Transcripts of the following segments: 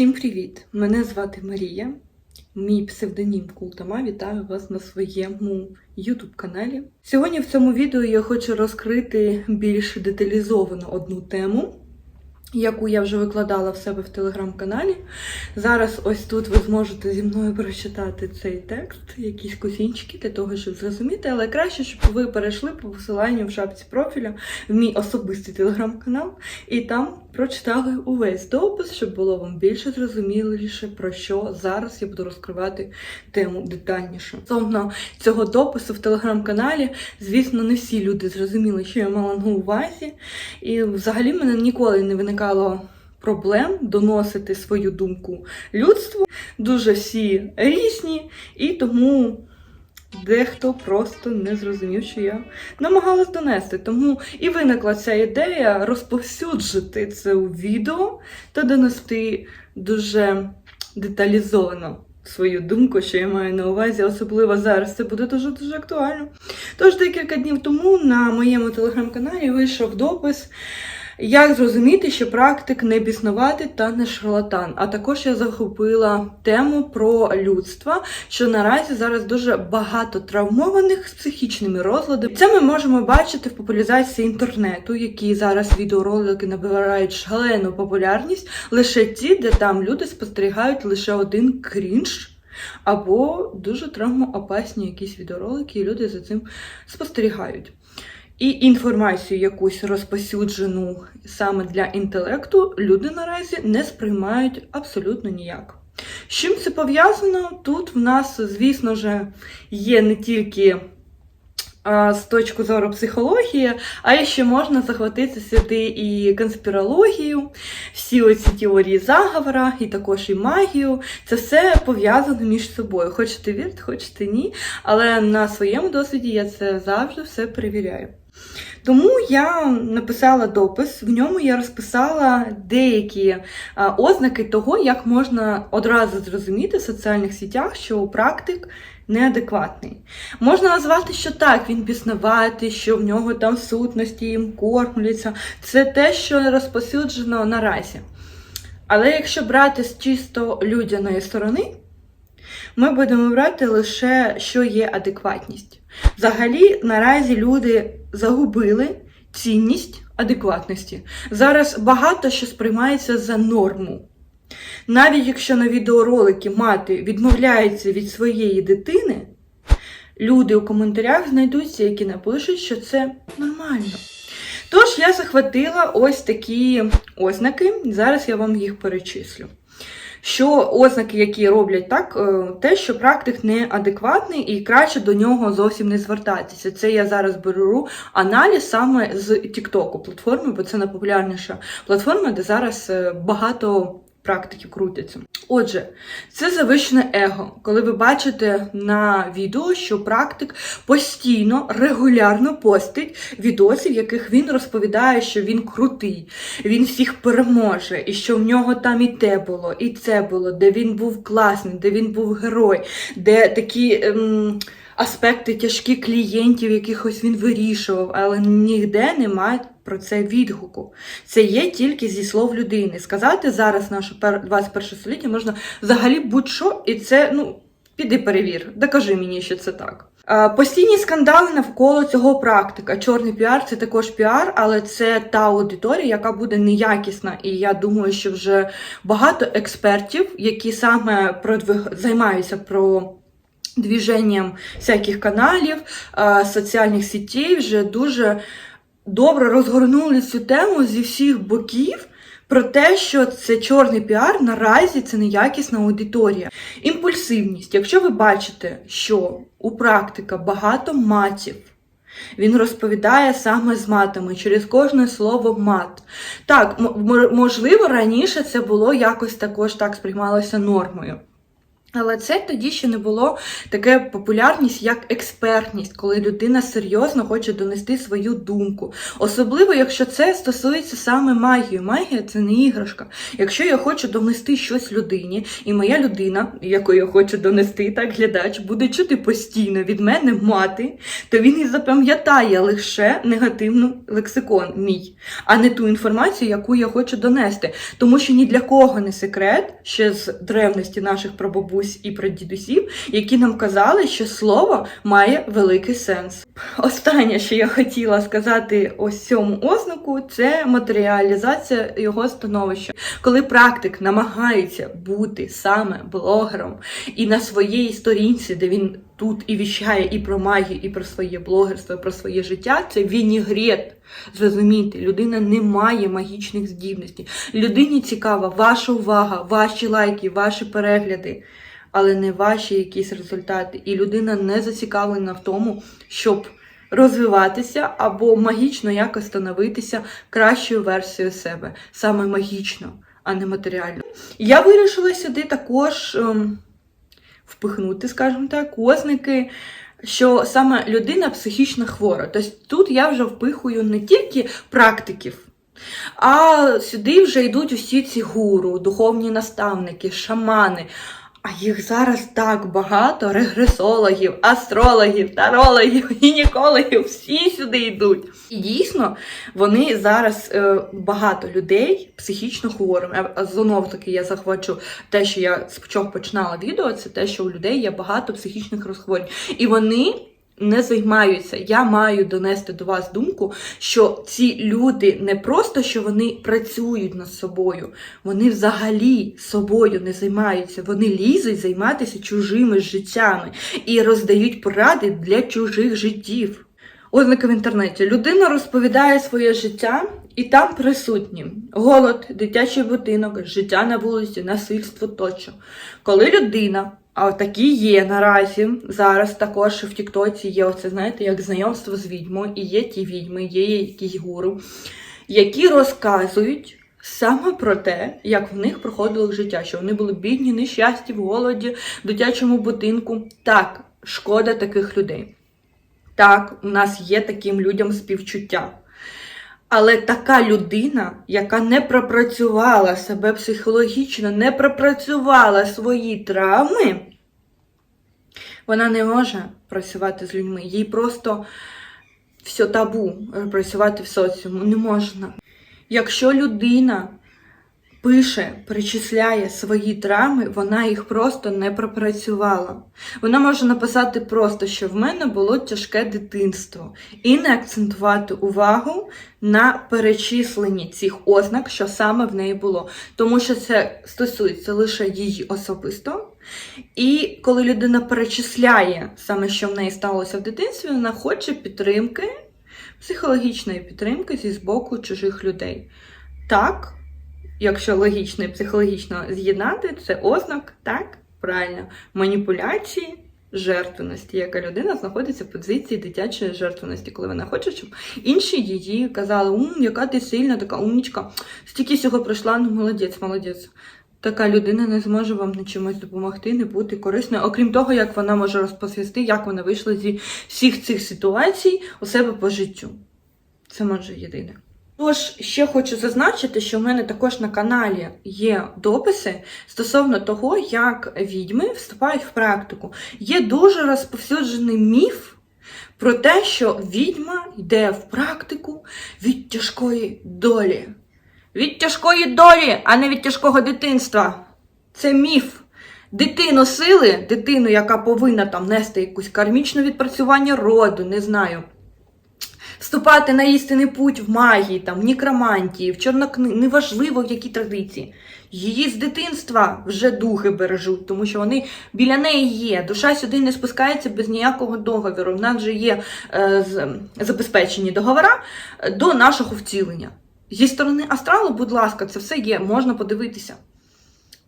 Всім привіт! Мене звати Марія. Мій псевдонім Култама. Вітаю вас на своєму YouTube каналі. Сьогодні в цьому відео я хочу розкрити більш деталізовано одну тему, яку я вже викладала в себе в телеграм-каналі. Зараз ось тут ви зможете зі мною прочитати цей текст, якісь кусінчики для того, щоб зрозуміти, але краще, щоб ви перейшли по посиланню в шапці профіля в мій особистий телеграм-канал і там прочитали увесь допис, щоб було вам більше зрозуміліше, про що зараз я буду розкривати тему детальніше. Стосовно цього допису в телеграм-каналі, звісно, не всі люди зрозуміли, що я мала на увазі, і взагалі мене ніколи не виникало. Проблем доносити свою думку людству. Дуже всі різні, і тому дехто просто не зрозумів, що я намагалась донести. Тому і виникла ця ідея розповсюджити це у відео та донести дуже деталізовано свою думку, що я маю на увазі, особливо зараз це буде дуже дуже актуально. Тож декілька днів тому на моєму телеграм-каналі вийшов допис. Як зрозуміти, що практик не біснувати та не шарлатан? А також я захопила тему про людство, що наразі зараз дуже багато травмованих з психічними розладами. Це ми можемо бачити в популяризації інтернету, які зараз відеоролики набирають шалену популярність, лише ті, де там люди спостерігають лише один крінж. Або дуже травмоопасні якісь відеоролики, і люди за цим спостерігають. І інформацію якусь розпосюджену саме для інтелекту люди наразі не сприймають абсолютно ніяк. З чим це пов'язано? Тут в нас, звісно ж, є не тільки з точки зору психології, а ще можна захватити сюди і конспірологію, всі оці теорії заговора, і також і магію. Це все пов'язано між собою. Хочете вірити, хочете ні. Але на своєму досвіді я це завжди все перевіряю. Тому я написала допис, в ньому я розписала деякі ознаки того, як можна одразу зрозуміти в соціальних сітях, що практик неадекватний. Можна назвати, що так, він біснуватий, що в нього там сутності їм кормляться. Це те, що розпосюджено наразі. Але якщо брати з чисто людяної сторони, ми будемо брати лише, що є адекватність. Взагалі, наразі люди загубили цінність адекватності. Зараз багато що сприймається за норму. Навіть якщо на відеоролики мати відмовляється від своєї дитини, люди у коментарях знайдуться, які напишуть, що це нормально. Тож я захватила ось такі ознаки, зараз я вам їх перечислю. Що ознаки, які роблять так, е, те, що практик неадекватний і краще до нього зовсім не звертатися. Це я зараз беру аналіз саме з TikTok платформи, бо це найпопулярніша платформа, де зараз е, багато практиків крутяться. Отже, це завищене его, коли ви бачите на відео, що практик постійно, регулярно постить відоси, в яких він розповідає, що він крутий, він всіх переможе, і що в нього там і те було, і це було, де він був класний, де він був герой, де такі. Ем... Аспекти тяжкі клієнтів, якихось він вирішував, але ніде немає про це відгуку. Це є тільки зі слов людини. Сказати зараз, наше 21 століття, можна взагалі будь-що, і це, ну, піди перевір, докажи мені, що це так. Постійні скандали навколо цього практика. Чорний піар це також піар, але це та аудиторія, яка буде неякісна. І я думаю, що вже багато експертів, які саме продвиг... займаються про. Двіженням всяких каналів, соціальних сітей вже дуже добре розгорнули цю тему зі всіх боків про те, що це чорний піар наразі це неякісна аудиторія. Імпульсивність. Якщо ви бачите, що у практика багато матів. Він розповідає саме з матами, через кожне слово мат. Так, можливо, раніше це було якось також так сприймалося нормою. Але це тоді ще не було таке популярність, як експертність, коли людина серйозно хоче донести свою думку. Особливо, якщо це стосується саме магії. Магія це не іграшка. Якщо я хочу донести щось людині, і моя людина, яку я хочу донести, так глядач, буде чути постійно від мене мати, то він і запам'ятає лише негативну лексикон мій, а не ту інформацію, яку я хочу донести. Тому що ні для кого не секрет ще з древності наших прабабусь і прадідусів, які нам казали, що слово має великий сенс. Останнє, що я хотіла сказати ось цьому ознаку, це матеріалізація його становища. Коли практик намагається бути саме блогером і на своїй сторінці, де він тут і віщає і про магію, і про своє блогерство, і про своє життя, це вінігрет. Зрозумійте, людина не має магічних здібностей. Людині цікава ваша увага, ваші лайки, ваші перегляди, але не ваші якісь результати. І людина не зацікавлена в тому, щоб розвиватися або магічно якось становитися кращою версією себе, саме магічно, а не матеріально. Я вирішила сюди також ем, впихнути, скажімо так, озники. Що саме людина психічно хвора. Тобто тут я вже впихую не тільки практиків, а сюди вже йдуть усі ці гуру, духовні наставники, шамани. А їх зараз так багато: регресологів, астрологів, тарологів, гінекологів, всі сюди йдуть. І дійсно, вони зараз е, багато людей психічно хворими. А знов таки я захвачу те, що я з чого починала відео, це те, що у людей є багато психічних розхворювань. І вони не займаються. Я маю донести до вас думку, що ці люди не просто що вони працюють над собою, вони взагалі собою не займаються. Вони лізуть займатися чужими життями і роздають поради для чужих життів. Ознаки в інтернеті. Людина розповідає своє життя, і там присутні голод, дитячий будинок, життя на вулиці, насильство тощо. Коли людина а такі є наразі. Зараз також в Тіктоці є оце, знаєте, як знайомство з відьмою, і є ті відьми, є якісь гуру, які розказують саме про те, як в них проходило життя, що вони були бідні, нещасті, в голоді, в дитячому будинку. Так, шкода таких людей. Так, у нас є таким людям співчуття. Але така людина, яка не пропрацювала себе психологічно, не пропрацювала свої травми, вона не може працювати з людьми. Їй просто все табу працювати в соціуму не можна. Якщо людина пише, перечисляє свої травми, вона їх просто не пропрацювала. Вона може написати просто, що в мене було тяжке дитинство, і не акцентувати увагу на перечисленні цих ознак, що саме в неї було. Тому що це стосується лише її особисто. І коли людина перечисляє саме, що в неї сталося в дитинстві, вона хоче підтримки, психологічної підтримки зі боку чужих людей. Так, якщо логічно і психологічно з'єднати, це ознак, так, правильно, маніпуляції. Жертвеності, яка людина знаходиться в позиції дитячої жертвеності, коли вона хоче, щоб інші її казали, ум, яка ти сильна, така умнічка, стільки всього пройшла, ну молодець, молодець. Така людина не зможе вам нічимось допомогти, не бути корисною, окрім того, як вона може розповісти, як вона вийшла зі всіх цих ситуацій у себе по життю. Це може єдине. Тож, ще хочу зазначити, що в мене також на каналі є дописи стосовно того, як відьми вступають в практику. Є дуже розповсюджений міф про те, що відьма йде в практику від тяжкої долі. Від тяжкої долі, а не від тяжкого дитинства. Це міф. Дитину сили, дитину, яка повинна там нести якусь кармічне відпрацювання роду, не знаю. Вступати на істинний путь в магії, там, в нікромантії, в чорнокни, неважливо в якій традиції. Її з дитинства вже духи бережуть, тому що вони біля неї є. Душа сюди не спускається без ніякого договіру. В нас вже є е, з, забезпечені договора е, до нашого втілення. Зі сторони астралу, будь ласка, це все є, можна подивитися.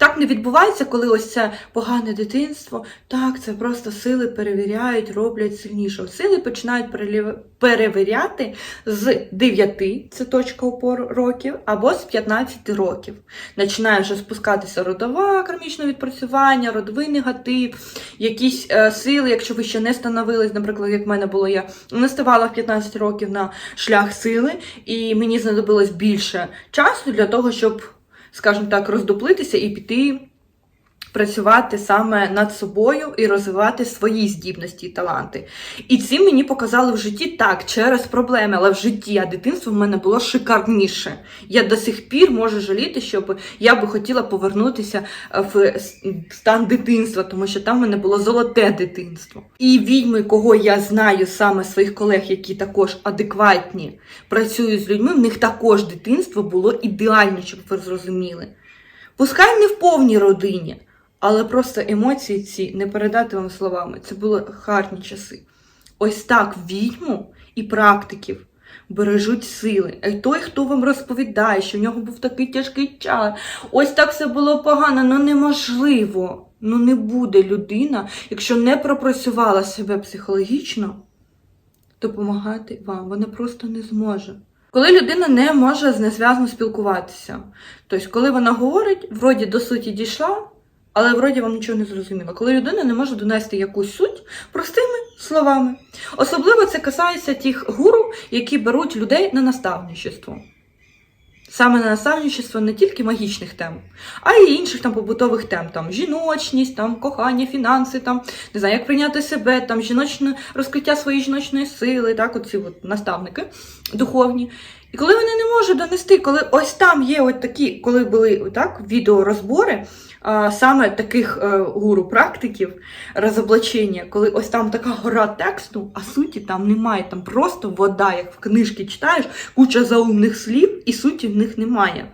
Так не відбувається, коли ось це погане дитинство. Так, це просто сили перевіряють, роблять сильніше. Сили починають перевіряти з 9, це точка опору років, або з 15 років. Починає вже спускатися родова кармічне відпрацювання, родовий негатив, якісь е, сили, якщо ви ще не становились, наприклад, як в мене було, я не ставала в 15 років на шлях сили, і мені знадобилось більше часу для того, щоб, скажімо так, роздуплитися і піти. Працювати саме над собою і розвивати свої здібності і таланти. І ці мені показали в житті так, через проблеми, але в житті, а дитинство в мене було шикарніше. Я до сих пір можу жаліти, щоб я би хотіла повернутися е, в стан дитинства, тому що там в мене було золоте дитинство. І відьми, кого я знаю, саме своїх колег, які також адекватні, працюють з людьми, в них також дитинство було ідеальне, щоб ви зрозуміли. Пускай не в повній родині, але просто емоції ці не передати вам словами. Це були гарні часи. Ось так відьму і практиків бережуть сили. І той, хто вам розповідає, що в нього був такий тяжкий час, ось так все було погано, ну неможливо. Ну не буде людина, якщо не пропрацювала себе психологічно, допомагати вам. Вона просто не зможе. Коли людина не може незв'язно спілкуватися, тобто, коли вона говорить, вроді до суті дійшла, але вроді вам нічого не зрозуміло. Коли людина не може донести якусь суть простими словами. Особливо це касається тих гуру, які беруть людей на наставничество. Саме на наставничество не тільки магічних тем, а й інших там побутових тем, там жіночність, там кохання, фінанси, там не знаю, як прийняти себе, там жіночне розкриття своєї жіночної сили, так, оці от наставники духовні. І коли вони не можуть донести, коли ось там є от такі, коли були так, відеорозбори, саме таких е, гуру практиків розоблачення, коли ось там така гора тексту, а суті там немає, там просто вода, як в книжці читаєш, куча заумних слів, і суті в них немає.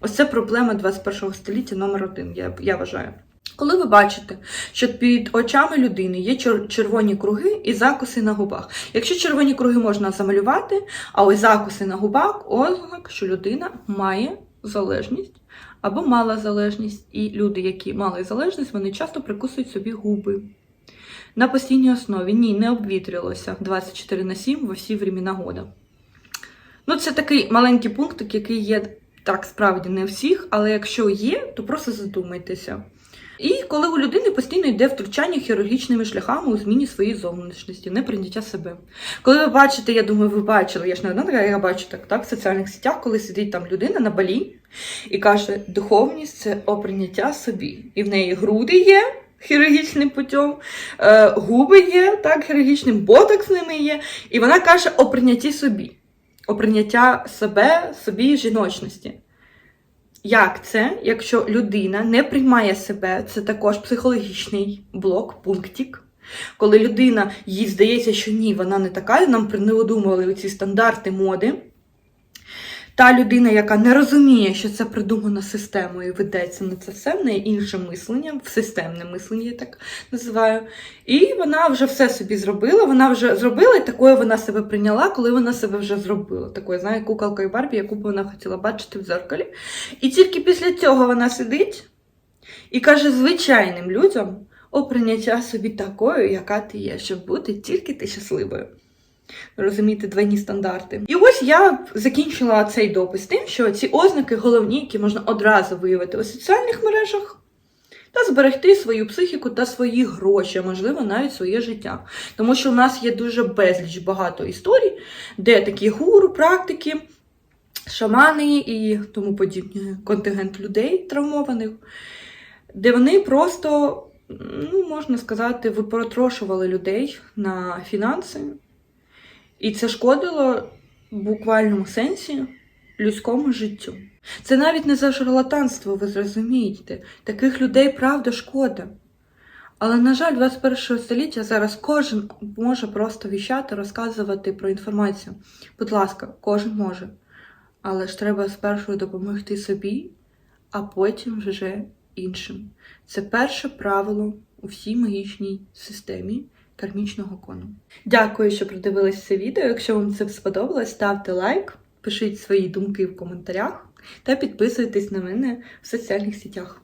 Ось це проблема 21 століття номер один, я, я вважаю. Коли ви бачите, що під очами людини є чер- червоні круги і закуси на губах. Якщо червоні круги можна замалювати, а ось закуси на губах ознак, що людина має залежність або мала залежність. І люди, які мали залежність, вони часто прикусують собі губи. На постійній основі ні, не обвітрилося 24 на 7 во всі времена года. Ну, це такий маленький пункт, який є так справді не всіх, але якщо є, то просто задумайтеся. І коли у людини постійно йде втручання хірургічними шляхами у зміні своєї зовнішності, неприйняття себе. Коли ви бачите, я думаю, ви бачили, я ж не одна така, я бачу так, так в соціальних сетях, коли сидить там людина на балі і каже, духовність це оприйняття собі. І в неї груди є хірургічним путем, е, губи є так, хірургічним, ботокс ними є. І вона каже о прийнятті собі, о прийняття себе, собі жіночності. Як це, якщо людина не приймає себе, це також психологічний блок, пунктик. Коли людина їй здається, що ні, вона не така, нам придумали ці стандарти моди. Та людина, яка не розуміє, що це придумано системою, ведеться на це все, в неї інше мислення, системне мислення, я так називаю. І вона вже все собі зробила, вона вже зробила, і такою вона себе прийняла, коли вона себе вже зробила. Такою, знає, куколкою Барбі, яку б вона хотіла бачити в дзеркалі. І тільки після цього вона сидить і каже звичайним людям о прийняття собі такою, яка ти є, щоб бути тільки ти щасливою. Розумієте, двойні стандарти. І я закінчила цей допис тим, що ці ознаки головні, які можна одразу виявити у соціальних мережах, та зберегти свою психіку та свої гроші, можливо, навіть своє життя. Тому що у нас є дуже безліч багато історій, де такі гуру, практики, шамани і тому подібне контингент людей травмованих, де вони просто, ну, можна сказати, випротрошували людей на фінанси. І це шкодило буквальному сенсі людському життю. Це навіть не за шарлатанство, ви зрозумієте. Таких людей правда шкода. Але, на жаль, 21 століття зараз кожен може просто віщати, розказувати про інформацію. Будь ласка, кожен може. Але ж треба спершу допомогти собі, а потім вже іншим. Це перше правило у всій магічній системі кармічного кону. Дякую, що продивились це відео. Якщо вам це сподобалось, ставте лайк, пишіть свої думки в коментарях та підписуйтесь на мене в соціальних сетях.